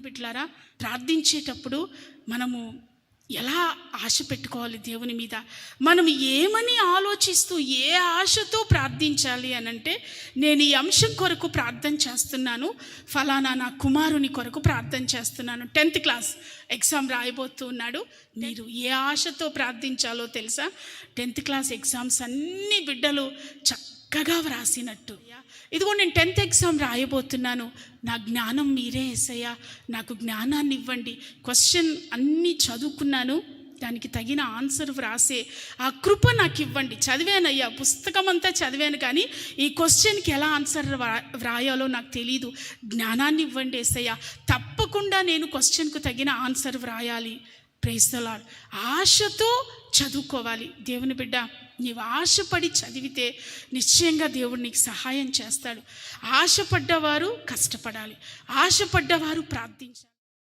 దేవుని బిడ్డలారా ప్రార్థించేటప్పుడు మనము ఎలా ఆశ పెట్టుకోవాలి దేవుని మీద? మనం ఏమని ఆలోచిస్తూ ఏ ఆశతో ప్రార్థించాలి అని అంటే నేను ఈ అంశం కొరకు ప్రార్థన చేస్తున్నాను ఫలానా నా కుమారుని కొరకు ప్రార్థన చేస్తున్నాను. టెన్త్ క్లాస్ ఎగ్జామ్ రాయబోతున్నాడు మీరు ఏ ఆశతో ప్రార్థించాలో తెలుసా? టెన్త్ క్లాస్ ఎగ్జామ్స్ అన్ని బిడ్డలు చక్క చక్కగా వ్రాసినట్టు. ఇదిగో నేను టెన్త్ ఎగ్జామ్ రాయబోతున్నాను. నా జ్ఞానం మీరే వేసయ్యా నాకు జ్ఞానాన్ని ఇవ్వండి క్వశ్చన్ అన్నీ చదువుకున్నాను. దానికి తగిన ఆన్సర్ వ్రాసే ఆ కృప నాకు ఇవ్వండి చదివానయ్యా పుస్తకం అంతా చదివాను కానీ ఈ క్వశ్చన్కి ఎలా ఆన్సర్ వ్రా- వ్రాయాలో నాకు తెలియదు జ్ఞానాన్ని ఇవ్వండి ఏసయ్యా. తప్పకుండా నేను క్వశ్చన్కు తగిన ఆన్సర్ వ్రాయాలి. ప్రేస్తలాడ్ ఆశతో చదువుకోవాలి. దేవుని బిడ్డ నీవు ఆశపడి చదివితే నిశ్చయంగా దేవుడు నీకు సహాయం చేస్తాడు. ఆశపడ్డవారు కష్టపడాలి. ఆశపడ్డవారు ప్రార్థించాలి.